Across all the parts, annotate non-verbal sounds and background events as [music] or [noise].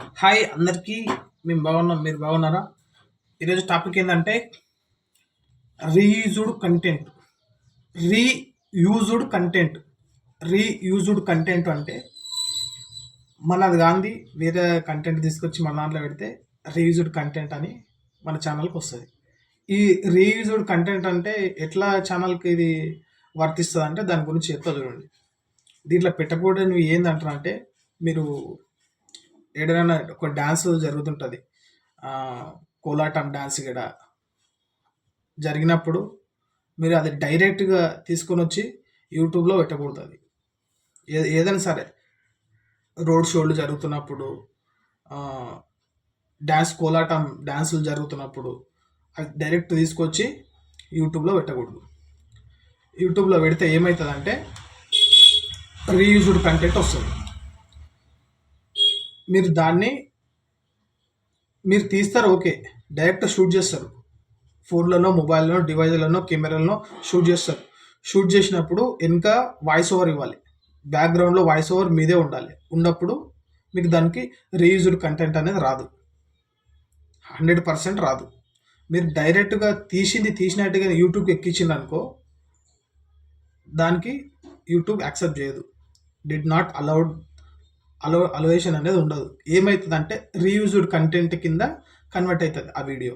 Hi అందరికీ మేము బాగున్నాం మీరు బాగున్నారా? ఈరోజు టాపిక్ ఏంటంటే reused content. Reused content. Reused content అంటే మనది గాంధీ వేరే కంటెంట్ తీసుకొచ్చి మన దాంట్లో పెడితే రీయూజ్డ్ కంటెంట్ అని మన ఛానల్కి వస్తుంది. ఈ రీయూజ్డ్ కంటెంట్ అంటే ఎట్లా ఛానల్కి ఇది వర్తిస్తుంది అంటే దాని గురించి చెప్తా చూడండి. దీంట్లో పెట్టకూడదు ఏందంటారు అంటే మీరు ఏదైనా ఒక డ్యాన్స్ జరుగుతుంటుంది. కోలాటం డ్యాన్స్ ఇక్కడ జరిగినప్పుడు మీరు అది డైరెక్ట్గా తీసుకొని వచ్చి యూట్యూబ్లో పెట్టకూడదు అది ఏ ఏదైనా సరే రోడ్ షోలు జరుగుతున్నప్పుడు డ్యాన్స్ కోలాటం డ్యాన్సులు జరుగుతున్నప్పుడు అది డైరెక్ట్ తీసుకొచ్చి యూట్యూబ్లో పెట్టకూడదు. యూట్యూబ్లో పెడితే ఏమవుతుందంటే రీయూజ్డ్ కంటెంట్ వస్తుంది. మీరు దాన్ని మీరు తీస్తారు ఓకే. డైరెక్ట్ షూట్ చేస్తారు. ఫోన్లలో మొబైల్లో డివైజ్లలో కెమెరాలలో షూట్ చేస్తారు. షూట్ చేసినప్పుడు వెనుక వాయిస్ ఓవర్ ఇవ్వాలి. బ్యాక్గ్రౌండ్లో వాయిస్ ఓవర్ మీదే ఉండాలి. ఉన్నప్పుడు మీకు దానికి రీయూజ్డ్ కంటెంట్ అనేది రాదు. హండ్రెడ్ పర్సెంట్ రాదు. మీరు డైరెక్ట్గా తీసింది తీసినట్టుగా యూట్యూబ్కి ఎక్కించింది అనుకో దానికి యూట్యూబ్ యాక్సెప్ట్ చేయదు. డిడ్ నాట్ అలౌడ్ అలో అలోవేషన్ అనేది ఉండదు. ఏమవుతుంది అంటే రీయూజ్డ్ కంటెంట్ కింద కన్వర్ట్ అవుతుంది ఆ వీడియో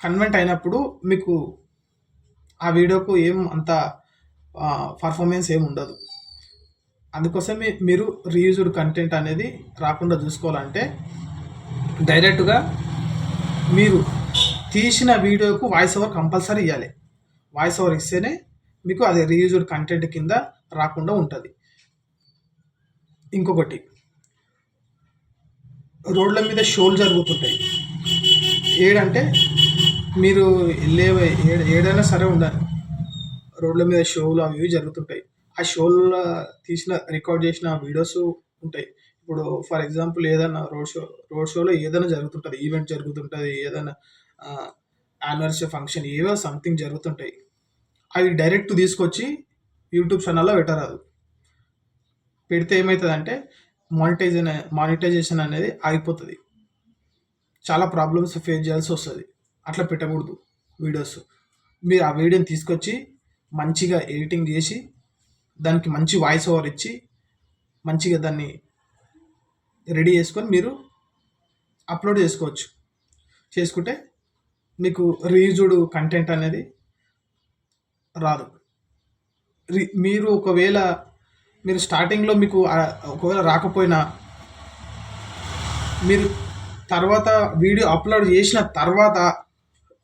కన్వర్ట్ అయినప్పుడు మీకు ఆ వీడియోకు ఏం అంత పర్ఫార్మెన్స్ ఏం ఉండదు. అందుకోసమే మీరు రీయూజ్డ్ కంటెంట్ అనేది రాకుండా చూసుకోవాలంటే డైరెక్ట్గా మీరు తీసిన వీడియోకు వాయిస్ ఓవర్ కంపల్సరీ ఇవ్వాలి వాయిస్ ఓవర్ ఇస్తేనే మీకు అది రీయూజ్డ్ కంటెంట్ కింద రాకుండా ఉంటుంది. ఇంకొకటి. రోడ్ల మీద షోలు జరుగుతుంటాయి. ఏడంటే మీరు వెళ్ళే ఏడైనా సరే ఉండాలి. రోడ్ల మీద షోలు అవి ఇవి జరుగుతుంటాయి. ఆ షోల్లో తీసిన రికార్డ్ చేసిన వీడియోస్ ఉంటాయి. ఇప్పుడు ఫర్ ఎగ్జాంపుల్ ఏదైనా రోడ్ షో రోడ్ షోలో ఏదైనా జరుగుతుంటుంది. ఈవెంట్ జరుగుతుంటుంది ఏదైనా యానివర్సరీ ఫంక్షన్ ఏవో సంథింగ్ జరుగుతుంటాయి. అవి డైరెక్ట్ తీసుకొచ్చి యూట్యూబ్ ఛానల్లో పెట్టరాదు. పెడితే ఏమవుతుందంటే మానిటైజేషన్ మానిటైజేషన్ అనేది ఆగిపోతుంది. చాలా ప్రాబ్లమ్స్ ఫేస్ చేయాల్సి వస్తుంది. అట్లా పెట్టకూడదు వీడియోస్ మీరు ఆ వీడియోని తీసుకొచ్చి మంచిగా ఎడిటింగ్ చేసి దానికి మంచి వాయిస్ ఓవర్ ఇచ్చి మంచిగా దాన్ని రెడీ చేసుకొని మీరు అప్లోడ్ చేసుకోవచ్చు. చేసుకుంటే మీకు రీజుడ్ కంటెంట్ అనేది రాదు. మీరు ఒకవేళ మీరు స్టార్టింగ్లో మీకు ఒకవేళ రాకపోయినా మీరు తర్వాత వీడియో అప్లోడ్ చేసిన తర్వాత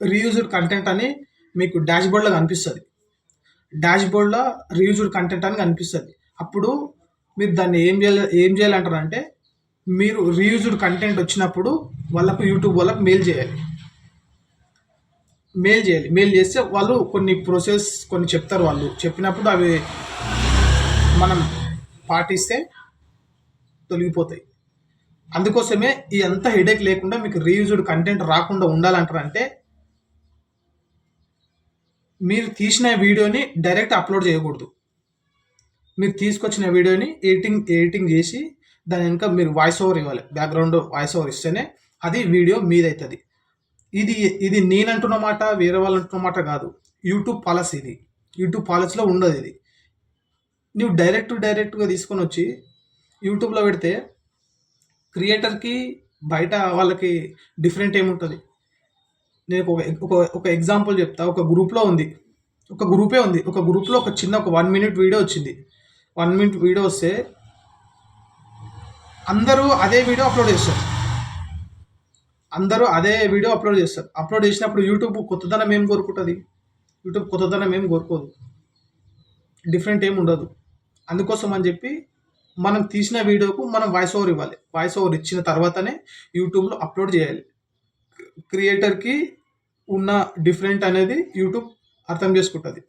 రీయూజ్డ్ కంటెంట్ అని మీకు డాష్బోర్డ్లో కనిపిస్తుంది. డాష్ బోర్డ్లో రీయూజ్డ్ కంటెంట్ అని కనిపిస్తుంది. అప్పుడు మీరు దాన్ని ఏం చేయాలి ఏం చేయాలంటారంటే మీరు రీయూజ్డ్ కంటెంట్ వచ్చినప్పుడు వాళ్ళకు యూట్యూబ్ వాళ్ళకు మెయిల్ చేయాలి. మెయిల్ చేయాలి. మెయిల్ చేస్తే వాళ్ళు కొన్ని ప్రోసెస్ కొన్ని చెప్తారు వాళ్ళు. చెప్పినప్పుడు అవి మనం పాటిస్తే తొలగిపోతాయి. అందుకోసమే ఈ అంత హెడేక్ లేకుండా మీకు రీయూజ్డ్ కంటెంట్ రాకుండా ఉండాలంటారంటే మీరు తీసిన వీడియోని డైరెక్ట్ అప్లోడ్ చేయకూడదు. మీరు తీసుకొచ్చిన వీడియోని ఎడిటింగ్ ఎడిటింగ్ చేసి దాని వెనుక మీరు వాయిస్ ఓవర్ ఇవ్వాలి. బ్యాక్గ్రౌండ్ వాయిస్ ఓవర్ ఇస్తేనే అది వీడియో మీదవుతుంది ఇది ఇది నేనంటున్న మాట వేరే వాళ్ళు అంటున్న మాట కాదు. యూట్యూబ్ పాలసీ ఇది. యూట్యూబ్ పాలసీలో ఉండదు ఇది. నువ్వు డైరెక్ట్ డైరెక్ట్గా తీసుకొని వచ్చి యూట్యూబ్లో పెడితే క్రియేటర్కి బయట వాళ్ళకి డిఫరెంట్ ఏముంటుంది నేను ఒక ఒక ఒక ఎగ్జాంపుల్ చెప్తా. ఒక గ్రూప్లో ఉంది. ఒక గ్రూపే ఉంది. ఒక గ్రూప్లో ఒక చిన్న ఒక వన్ మినిట్ వీడియో వచ్చింది. వన్ మినిట్ వీడియో వస్తే అందరూ అదే వీడియో అప్లోడ్ చేస్తారు. అందరూ అదే వీడియో అప్లోడ్ చేస్తారు. అప్లోడ్ చేసినప్పుడు యూట్యూబ్ కొత్తదనం ఏం కోరుకుంటుంది? యూట్యూబ్ కొత్తదనం ఏం కోరుకోదు. డిఫరెంట్ ఏమి ఉండదు. అందుకోసం అని చెప్పి మనం తీసిన వీడియోకు మనం వాయిస్ ఓవర్ ఇవ్వాలి. వాయిస్ ఓవర్ ఇచ్చిన తర్వాతనే యూట్యూబ్లో అప్లోడ్ చేయాలి. క్రియేటర్కి ఉన్న డిఫరెంట్ అనేది యూట్యూబ్ అర్థం చేసుకుంటుంది.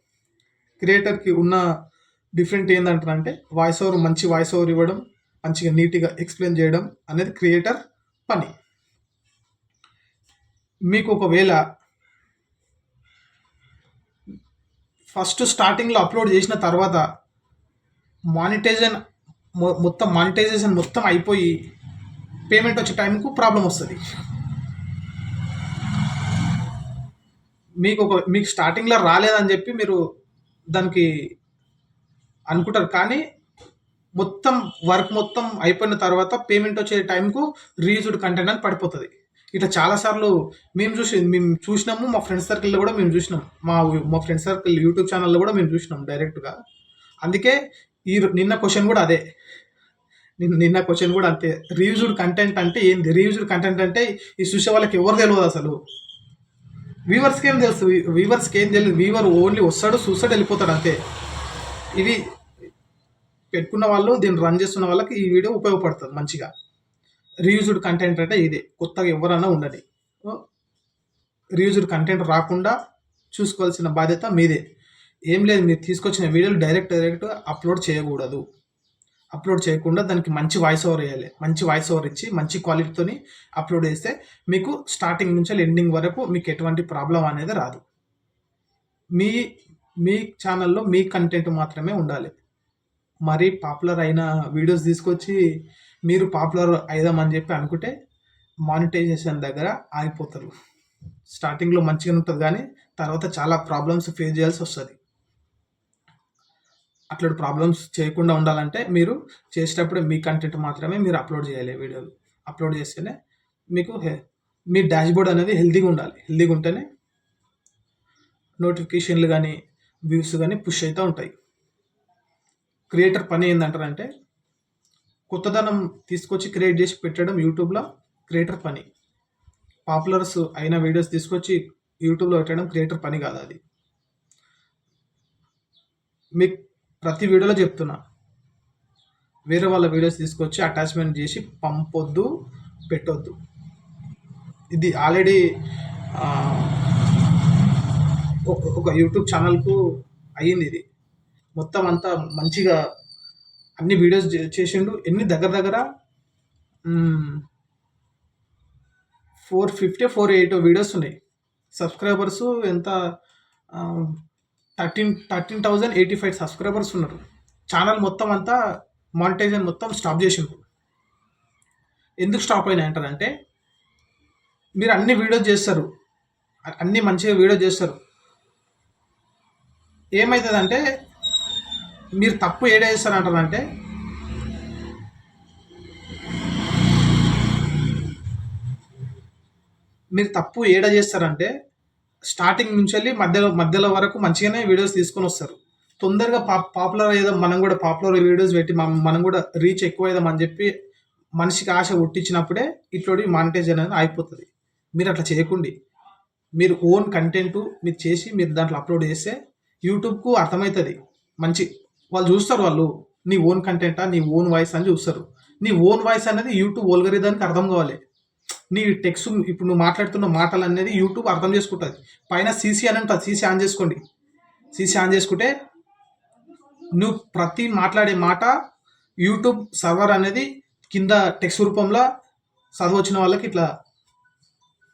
క్రియేటర్కి ఉన్న డిఫరెంట్ ఏంటంటారంటే వాయిస్ ఓవర్ మంచి వాయిస్ ఓవర్ ఇవ్వడం మంచిగా నీట్గా ఎక్స్ప్లెయిన్ చేయడం అనేది క్రియేటర్ పని. మీకు ఒకవేళ ఫస్ట్ స్టార్టింగ్లో అప్లోడ్ చేసిన తర్వాత మానిటైజేషన్ మొ- మొత్తం మానిటైజేషన్ మొత్తం అయిపోయి పేమెంట్ వచ్చే టైంకు ప్రాబ్లం వస్తుంది. మీకు ఒక మీకు స్టార్టింగ్లో రాలేదని చెప్పి మీరు దానికి అనుకుంటారు. కానీ మొత్తం వర్క్ మొత్తం అయిపోయిన తర్వాత పేమెంట్ వచ్చే టైంకు రీయూజ్డ్ కంటెంట్ అని పడిపోతుంది. ఇట్లా చాలాసార్లు మేము చూసి మేము చూసినాము మా ఫ్రెండ్స్ సర్కిల్లో కూడా మేము చూసినాం. మా మా ఫ్రెండ్స్ సర్కిల్ యూట్యూబ్ ఛానల్లో కూడా మేము చూసినాం డైరెక్ట్గా అందుకే ఈ నిన్న క్వశ్చన్ కూడా అదే. నిన్న నిన్న క్వశ్చన్ కూడా అంతే. రీయూజ్డ్ కంటెంట్ అంటే ఏంది? రీయూజ్డ్ కంటెంట్ అంటే ఈ చూసే వాళ్ళకి ఎవరు తెలియదు అసలు. వీవర్స్కి ఏం తెలుసు? వీవర్స్కి ఏం తెలియదు వీవర్ ఓన్లీ వస్తాడు చూస్తాడు వెళ్ళిపోతాడు అంతే. ఇది పెట్టుకున్న వాళ్ళు దీన్ని రన్ చేస్తున్న వాళ్ళకి ఈ వీడియో ఉపయోగపడుతుంది మంచిగా. రీయూజ్డ్ కంటెంట్ అంటే ఇదే. కొత్తగా ఎవరన్నా ఉండని రీయూజ్డ్ కంటెంట్ రాకుండా చూసుకోవాల్సిన బాధ్యత మీదే. ఏం లేదు మీరు తీసుకొచ్చిన వీడియోలు డైరెక్ట్ డైరెక్ట్ అప్లోడ్ చేయకూడదు. అప్లోడ్ చేయకుండా దానికి మంచి వాయిస్ ఓవర్ వేయాలి మంచి వాయిస్ ఓవర్ ఇచ్చి మంచి క్వాలిటీతోని అప్లోడ్ చేస్తే మీకు స్టార్టింగ్ నుంచి ఎండింగ్ వరకు మీకు ఎటువంటి ప్రాబ్లం అనేది రాదు. మీ మీ ఛానల్లో మీ కంటెంట్ మాత్రమే ఉండాలి. మరీ పాపులర్ అయిన వీడియోస్ తీసుకొచ్చి మీరు పాపులర్ అయిదామని చెప్పి అనుకుంటే మానిటైజేషన్ దగ్గర ఆగిపోతారు. స్టార్టింగ్లో మంచిగా ఉంటుంది కానీ తర్వాత చాలా ప్రాబ్లమ్స్ ఫేస్ చేయాల్సి వస్తుంది. అట్లాంటి ప్రాబ్లమ్స్ చేయకుండా ఉండాలంటే మీరు చేసేటప్పుడు మీ కంటెంట్ మాత్రమే మీరు అప్లోడ్ చేయాలి వీడియోలు. అప్లోడ్ చేస్తేనే మీకు మీ డాష్ బోర్డ్ అనేది హెల్తీగా ఉండాలి. హెల్తీగా ఉంటేనే నోటిఫికేషన్లు కానీ వ్యూస్ కానీ పుష్ అవుతూ ఉంటాయి. క్రియేటర్ పని ఏంటంటారంటే కొత్తదనం తీసుకొచ్చి క్రియేట్ చేసి పెట్టడం యూట్యూబ్లో క్రియేటర్ పని. పాపులర్స్ అయిన వీడియోస్ తీసుకొచ్చి యూట్యూబ్లో పెట్టడం క్రియేటర్ పని కాదు అది. మీకు ప్రతి వీడియోలో చెప్తున్నా. వేరే వాళ్ళ వీడియోస్ తీసుకొచ్చి అటాచ్మెంట్ చేసి పంపొద్దు పెట్టొద్దు. ఇది ఆల్రెడీ ఒక యూట్యూబ్ ఛానల్కు అయ్యింది ఇది. మొత్తం అంతా మంచిగా అన్ని వీడియోస్ చేసిండు. ఎన్ని దగ్గర దగ్గర? Four fifty four eight videos ఉన్నాయి. సబ్స్క్రైబర్స్ ఎంత? Thirteen thirteen thousand eighty five subscribers ఉన్నారు. ఛానల్ మొత్తం అంతా మానిటైజేషన్ మొత్తం స్టాప్ చేసిండ్రు. ఎందుకు స్టాప్ అయినాయి అంటారంటే మీరు అన్ని వీడియోస్ చేస్తారు. అన్ని మంచిగా వీడియో చేస్తారు. ఏమవుతుందంటే మీరు తప్పు ఏడా చేస్తారు అంటారంటే మీరు తప్పు ఏడ చేస్తారంటే స్టార్టింగ్ నుంచి వెళ్ళి మధ్యలో మధ్యలో వరకు మంచిగానే వీడియోస్ తీసుకొని వస్తారు. తొందరగా పా పాపులర్ అయ్యేదాం మనం కూడా పాపులర్ వీడియోస్ పెట్టి మనం కూడా రీచ్ ఎక్కువ అయ్యాం అని చెప్పి మనిషికి ఆశ పుట్టించినప్పుడే ఇట్లోటి మానిటైజ్ అనేది అయిపోతుంది. మీరు అట్లా చేయకండి. మీరు ఓన్ కంటెంట్ మీరు చేసి మీరు దాంట్లో అప్లోడ్ చేస్తే యూట్యూబ్కు అర్థమవుతుంది. మంచి వాళ్ళు చూస్తారు వాళ్ళు నీ ఓన్ కంటెంటా నీ ఓన్ వాయిస్ అని చూస్తారు. నీ ఓన్ వాయిస్ అనేది యూట్యూబ్ ఓల్గరిదానికి అర్థం కావాలి. నీ టెక్స్ట్ ఇప్పుడు నువ్వు మాట్లాడుతున్న మాటలు అనేది యూట్యూబ్ అర్థం చేసుకుంటుంది. పైన సీసీ అని ఉంటుంది. సీసీ ఆన్ చేసుకోండి. సీసీ ఆన్ చేసుకుంటే నువ్వు ప్రతి మాట్లాడే మాట యూట్యూబ్ సర్వర్ అనేది కింద టెక్స్ట్ రూపంలో చదవచ్చిన వాళ్ళకి ఇట్లా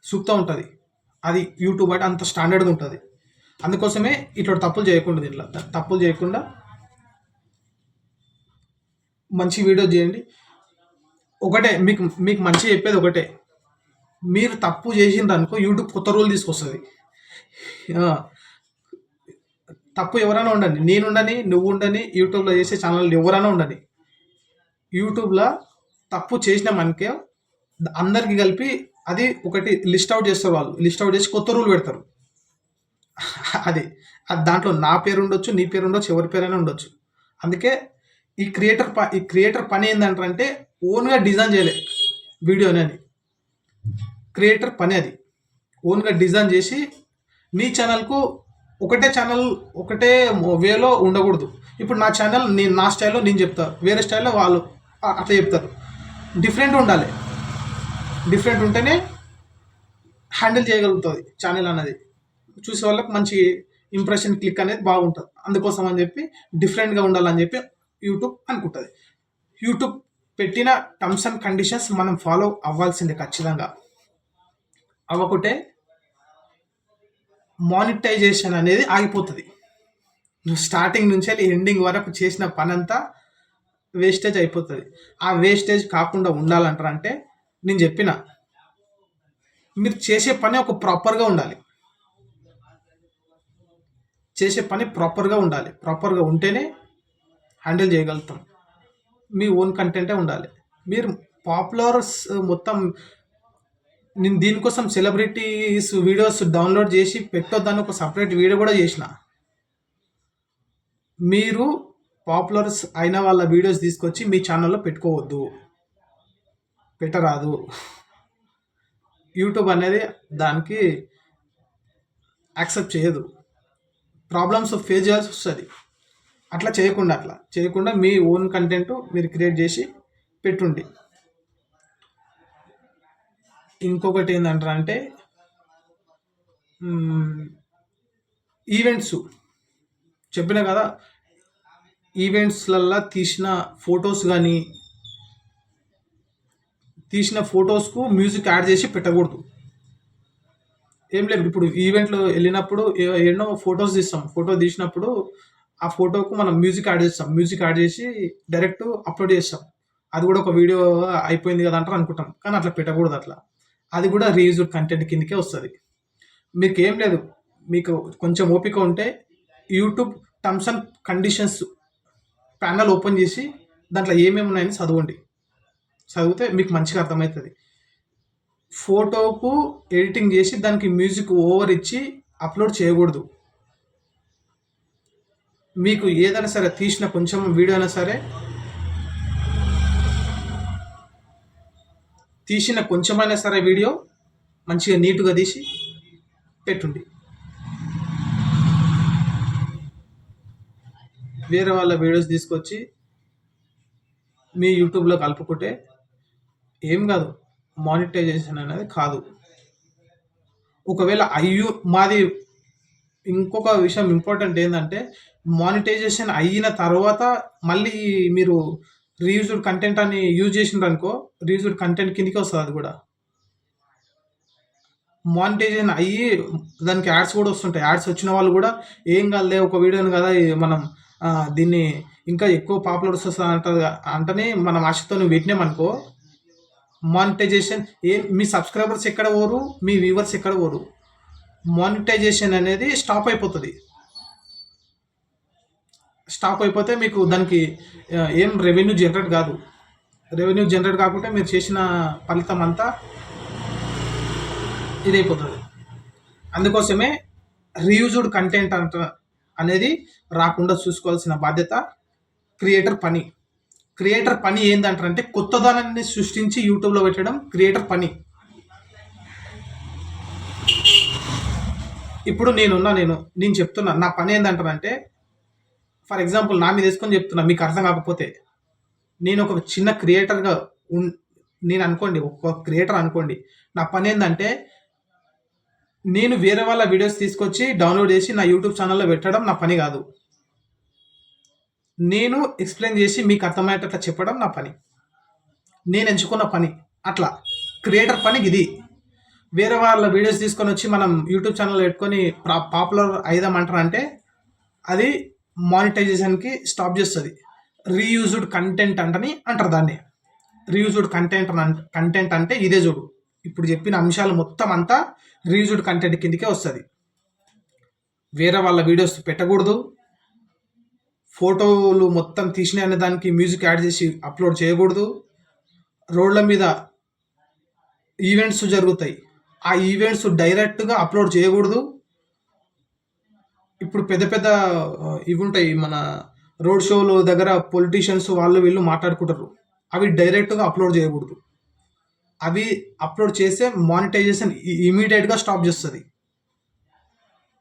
చూపుతూ ఉంటుంది. అది యూట్యూబ్ అంటే అంత స్టాండర్డ్గా ఉంటుంది. అందుకోసమే ఇట్లా తప్పులు చేయకుండా దీంట్లో తప్పులు చేయకుండా మంచి వీడియో చేయండి. ఒకటే మీకు మీకు మంచి చెప్పేది ఒకటే. మీరు తప్పు చేసిండ్రు అనుకో యూట్యూబ్ కొత్త రూల్ తీసుకొస్తుంది. తప్పు ఎవరైనా ఉండండి. నేను ఉండని నువ్వు ఉండని యూట్యూబ్లో చేసే ఛానల్ ఎవరైనా ఉండని యూట్యూబ్లో తప్పు చేసిన మనకే అందరికి కలిపి అది ఒకటి లిస్ట్ అవుట్ చేస్తారు వాళ్ళు. లిస్ట్ అవుట్ చేసి కొత్త రూల్ పెడతారు. [laughs] అది. దాంట్లో నా పేరు ఉండొచ్చు నీ పేరు ఉండొచ్చు ఎవరి పేరైనా ఉండొచ్చు. అందుకే ఈ క్రియేటర్ ఈ క్రియేటర్ పని ఏంటంటే ఓన్గా డిజైన్ చేయలే. వీడియో అనేది క్రియేటర్ పని అది. ఓన్గా డిజైన్ చేసి నీ ఛానల్కు ఒకటే ఛానల్ ఒకటే వేలో ఉండకూడదు. ఇప్పుడు నా ఛానల్ నేను నా స్టైల్లో నేను చెప్తాను వేరే స్టైల్లో వాళ్ళు అట్లా చెప్తారు. డిఫరెంట్ ఉండాలి. డిఫరెంట్ ఉంటేనే హ్యాండిల్ చేయగలుగుతుంది ఛానల్ అన్నది. చూసే వాళ్ళకి మంచి ఇంప్రెషన్ క్లిక్ అనేది బాగుంటుంది. అందుకోసం అని చెప్పి డిఫరెంట్గా ఉండాలని చెప్పి యూట్యూబ్ అనుకుంటుంది. యూట్యూబ్ పెట్టిన టర్మ్స్ అండ్ కండిషన్స్ మనం ఫాలో అవ్వాల్సిందే ఖచ్చితంగా. అవ్వకుంటే మానిటైజేషన్ అనేది ఆగిపోతుంది. నువ్వు స్టార్టింగ్ నుంచి ఎండింగ్ వరకు చేసిన పని అంతా వేస్టేజ్ అయిపోతుంది. ఆ వేస్టేజ్ కాకుండా ఉండాలంటారంటే నేను చెప్పిన మీరు చేసే పని ఒక ప్రాపర్గా ఉండాలి. చేసే పని ప్రాపర్గా ఉండాలి. ప్రాపర్గా ఉంటేనే హ్యాండిల్ చేయగలుగుతాం. మీ ఓన్ కంటెంటే ఉండాలి. మీరు పాపులర్స్ uh, మొత్తం నేను దీనికోసం సెలబ్రిటీస్ వీడియోస్ డౌన్లోడ్ చేసి పెట్టొద్దని ఒక సపరేట్ వీడియో కూడా చేసిన. మీరు పాపులర్స్ అయిన వాళ్ళ వీడియోస్ తీసుకొచ్చి మీ ఛానల్లో పెట్టుకోవద్దు. పెట్టరాదు. యూట్యూబ్ అనేది దానికి యాక్సెప్ట్ చేయదు. ప్రాబ్లమ్స్ ఫేస్ చేయాల్సి వస్తుంది. అట్లా చేయకుండా అట్లా చేయకుండా మీ ఓన్ కంటెంట్ మీరు క్రియేట్ చేసి పెట్టుండి ఇంకొకటి ఏంటంటే ఈవెంట్స్ చెప్పిన కదా ఈవెంట్స్లల్లా తీసిన ఫొటోస్ కానీ తీసిన ఫొటోస్కు మ్యూజిక్ యాడ్ చేసి పెట్టకూడదు. ఏం లేదు ఇప్పుడు ఈవెంట్లో వెళ్ళినప్పుడు ఎన్నో ఫొటోస్ తీస్తాం. ఫోటో తీసినప్పుడు ఆ ఫోటోకు మనం మ్యూజిక్ యాడ్ చేస్తాం. మ్యూజిక్ యాడ్ చేసి డైరెక్ట్ అప్లోడ్ చేస్తాం. అది కూడా ఒక వీడియో అయిపోయింది కదా అంటారు అనుకుంటాం. కానీ అట్లా పెట్టకూడదు అట్లా. అది కూడా రీయూజ్డ్ కంటెంట్ కిందకే వస్తుంది. మీకు ఏం లేదు. మీకు కొంచెం ఓపిక ఉంటే YouTube terms and conditions panel open చేసి దాంట్లో ఏమేమి ఉన్నాయని చదవండి. చదివితే మీకు మంచిగా అర్థమవుతుంది. ఫోటోకు ఎడిటింగ్ చేసి దానికి మ్యూజిక్ ఓవర్ ఇచ్చి అప్లోడ్ చేయకూడదు. మీకు ఏదైనా సరే తీసిన కొంచెం వీడియో అయినా సరే తీసిన కొంచెమైనా సరే వీడియో మంచిగా నీట్గా తీసి పెట్టుండి. వేరే వాళ్ళ వీడియోస్ తీసుకొచ్చి మీ యూట్యూబ్లో కలుపుకుంటే ఏం కాదు మానిటైజేషన్ అనేది కాదు. ఒకవేళ అయ్యూ మాది ఇంకొక విషయం ఇంపార్టెంట్ ఏంటంటే మానిటైజేషన్ అయిన తర్వాత మళ్ళీ మీరు రీయూజ్డ్ కంటెంట్ అని యూజ్ చేసిండ్రు అనుకో రీయూజ్డ్ కంటెంట్ కిందకి వస్తుంది అది కూడా. మానిటైజేషన్ అయ్యి దానికి యాడ్స్ కూడా వస్తుంటాయి. యాడ్స్ వచ్చిన వాళ్ళు కూడా ఏం కాదులే ఒక వీడియోని కదా మనం దీన్ని ఇంకా ఎక్కువ పాపులర్ వస్తుంది అంటారు అంటనే మనం ఆశతో పెట్టినామనుకో మానిటైజేషన్ ఏ మీ సబ్స్క్రైబర్స్ ఎక్కడ పోరు మీ వ్యూవర్స్ ఎక్కడ పోరు. మానిటైజేషన్ అనేది స్టాప్ అయిపోతుంది. స్టాప్ అయిపోతే మీకు దానికి ఏం రెవెన్యూ జనరేట్ కాదు. రెవెన్యూ జనరేట్ కాకుండా మీరు చేసిన ఫలితం అంతా ఇదైపోతుంది. అందుకోసమే రీయూజ్డ్ కంటెంట్ అంట అనేది రాకుండా చూసుకోవాల్సిన బాధ్యత క్రియేటర్ పని. క్రియేటర్ పని ఏంటంటారంటే కొత్తదనాన్ని సృష్టించి యూట్యూబ్లో పెట్టడం క్రియేటర్ పని. ఇప్పుడు నేనున్నా నేను నేను చెప్తున్నా నా పని ఏంటంటారంటే ఫర్ ఎగ్జాంపుల్ నా మీద వేసుకొని చెప్తున్నా మీకు అర్థం కాకపోతే నేను ఒక చిన్న క్రియేటర్గా ఉన్ నేను అనుకోండి ఒక క్రియేటర్ అనుకోండి నా పని ఏంటంటే నేను వేరే వాళ్ళ వీడియోస్ తీసుకొచ్చి డౌన్లోడ్ చేసి నా యూట్యూబ్ ఛానల్లో పెట్టడం నా పని కాదు. నేను ఎక్స్ప్లెయిన్ చేసి మీకు అర్థమయ్యేటట్లా చెప్పడం నా పని. నేను ఎంచుకున్న పని అట్లా. క్రియేటర్ పని ఇది వేరే వాళ్ళ వీడియోస్ తీసుకొని వచ్చి మనం యూట్యూబ్ ఛానల్ పెట్టుకొని పాపులర్ అయిదామంటారు అంటే అది మానిటైజేషన్కి స్టాప్ చేస్తుంది. రీయూజ్డ్ కంటెంట్ అంటని అంటారు దాన్ని. రీయూజ్డ్ కంటెంట్ కంటెంట్ అంటే ఇదే చూడు. ఇప్పుడు చెప్పిన అంశాలు మొత్తం అంతా రీయూజ్డ్ కంటెంట్ కిందకే వస్తుంది. వేరే వాళ్ళ వీడియోస్ పెట్టకూడదు. ఫోటోలు మొత్తం తీసినాయి అనే దానికి మ్యూజిక్ యాడ్ చేసి అప్లోడ్ చేయకూడదు. రోడ్ల మీద ఈవెంట్స్ జరుగుతాయి. ఆ ఈవెంట్స్ డైరెక్ట్గా అప్లోడ్ చేయకూడదు. ఇప్పుడు పెద్ద పెద్ద ఇవి ఉంటాయి. మన రోడ్ షోలు దగ్గర పొలిటీషియన్స్ వాళ్ళు వీళ్ళు మాట్లాడుకుంటారు. అవి డైరెక్ట్గా అప్లోడ్ చేయకూడదు. అవి అప్లోడ్ చేస్తే మానిటైజేషన్ ఇమీడియట్గా స్టాప్ చేస్తుంది.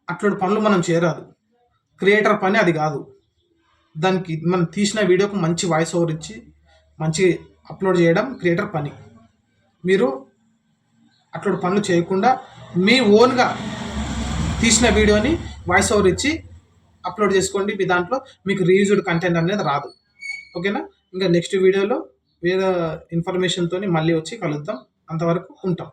అట్లాంటి పనులు మనం చేయరాదు. క్రియేటర్ పని అది కాదు. దానికి మనం తీసిన వీడియోకు మంచి వాయిస్ ఓవర్ ఇచ్చి మంచి అప్లోడ్ చేయడం క్రియేటర్ పని. మీరు అట్లాంటి పనులు చేయకుండా మీ ఓన్గా తీసిన వీడియోని వాయిస్ ఓవర్ ఇచ్చి అప్లోడ్ చేసుకోండి మీ దాంట్లో. మీకు రీయూజ్డ్ కంటెంట్ అనేది రాదు. ఓకేనా? ఇంకా నెక్స్ట్ వీడియోలో వేరే ఇన్ఫర్మేషన్తో మళ్ళీ వచ్చి కలుద్దాం. అంతవరకు ఉంటాం.